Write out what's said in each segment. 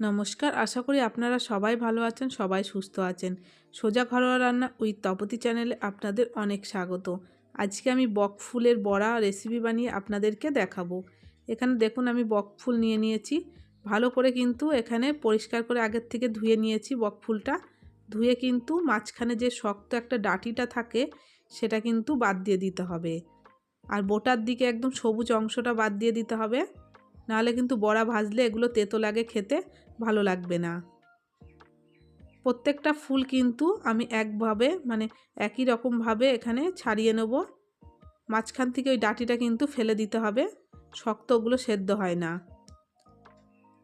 নমস্কার, আশা করি আপনারা সবাই ভালো আছেন, সবাই সুস্থ আছেন। সোজা ঘরোয়া রান্না উইথ তপতি চ্যানেলে আপনাদের অনেক স্বাগত। আজকে আমি বক ফুলের বড়া রেসিপি বানিয়ে আপনাদেরকে দেখাবো। এখানে দেখুন, আমি বক ফুল নিয়ে নিয়েছি। ভালো করে কিন্তু এখানে পরিষ্কার করে আগের থেকে ধুয়ে নিয়েছি বক ফুলটা। ধুয়ে কিন্তু মাঝখানে যে শক্ত একটা ডাটিটা থাকে, সেটা কিন্তু বাদ দিয়ে দিতে হবে। আর বোটার দিকে একদম সবুজ অংশটা বাদ দিয়ে দিতে হবে। নাহলে কিন্তু বড়া ভাজলে এগুলো তেতো লাগে খেতে, ভালো লাগবে না। প্রত্যেকটা ফুল কিন্তু আমি একভাবে মানে একই রকমভাবে এখানে ছাড়িয়ে নেব। মাঝখান থেকে ওই ডাটিটা কিন্তু ফেলে দিতে হবে, শক্ত ওগুলো সেদ্ধ হয় না।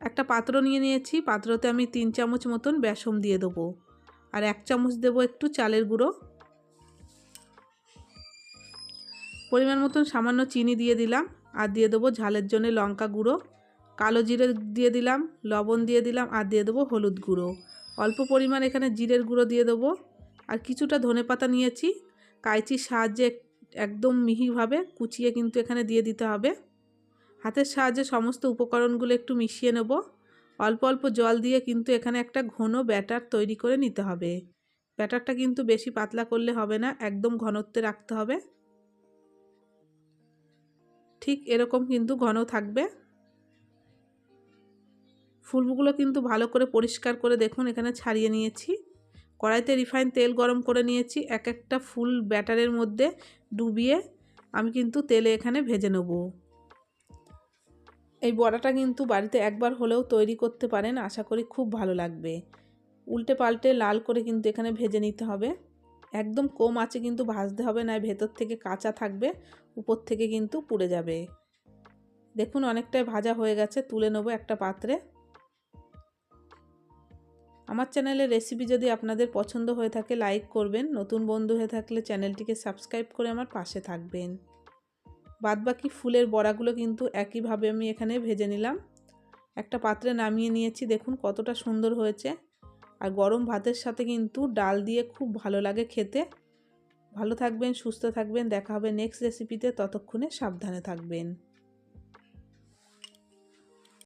একটা পাত্র নিয়ে নিয়েছি, পাত্রতে আমি তিন চামচ মতন বেসম দিয়ে দেবো। আর এক চামচ দেবো একটু চালের গুঁড়ো। পরিমাণ মতন সামান্য চিনি দিয়ে দিলাম। আর দিয়ে দেবো ঝালের জন্য লঙ্কা গুঁড়ো, কালো জিরে দিয়ে দিলাম, লবণ দিয়ে দিলাম, আর দিয়ে দেবো হলুদ গুঁড়ো। অল্প পরিমাণ এখানে জিরের গুঁড়ো দিয়ে দেবো। আর কিছুটা ধনে পাতা নিয়েছি, কাইচির সাহায্যে একদম মিহিভাবে কুচিয়ে কিন্তু এখানে দিয়ে দিতে হবে। হাতের সাহায্যে সমস্ত উপকরণগুলো একটু মিশিয়ে নেব। অল্প অল্প জল দিয়ে কিন্তু এখানে একটা ঘন ব্যাটার তৈরি করে নিতে হবে। ব্যাটারটা কিন্তু বেশি পাতলা করলে হবে না, একদম ঘনত্বে রাখতে হবে। ঠিক এরকম কিন্তু ঘন থাকবে। ফুলগুলো কিন্তু ভালো করে পরিষ্কার করে দেখুন, এখানে ছাড়িয়ে নিয়েছি। কড়াইতে রিফাইন তেল গরম করে নিয়েছি, এক একটা ফুল ব্যাটারের মধ্যে ডুবিয়ে আমি কিন্তু তেলে এখানে ভেজে নেব। এই বড়াটা কিন্তু বাড়িতে একবার হলেও তৈরি করতে পারেন, আশা করি খুব ভালো লাগবে। উল্টে পাল্টে লাল করে কিন্তু এখানে ভেজে নিতে হবে। একদম কম আছে কিন্তু ভাজতে হবে না ভেতর থেকে কাঁচা থাকবে, উপর থেকে কিন্তু পুড়ে যাবে। দেখুন অনেকটাই ভাজা হয়ে গেছে, তুলে নেব একটা পাত্রে। আমার চ্যানেলের রেসিপি যদি আপনাদের পছন্দ হয়ে থাকে, লাইক করবেন। নতুন বন্ধু হয়ে থাকলে চ্যানেলটিকে সাবস্ক্রাইব করে আমার পাশে থাকবেন। বাদবাকি ফুলের বড়াগুলো কিন্তু একইভাবে আমি এখানে ভেজে নিলাম। একটা পাত্রে নামিয়ে নিয়েছি, দেখুন কতটা সুন্দর হয়েছে। আর গরম ভাতের সাথে কিন্তু ডাল দিয়ে খুব ভালো লাগে খেতে। ভালো থাকবেন, সুস্থ থাকবেন, দেখা হবে নেক্সট রেসিপিতে ততক্ষণে সাবধানে থাকবেন।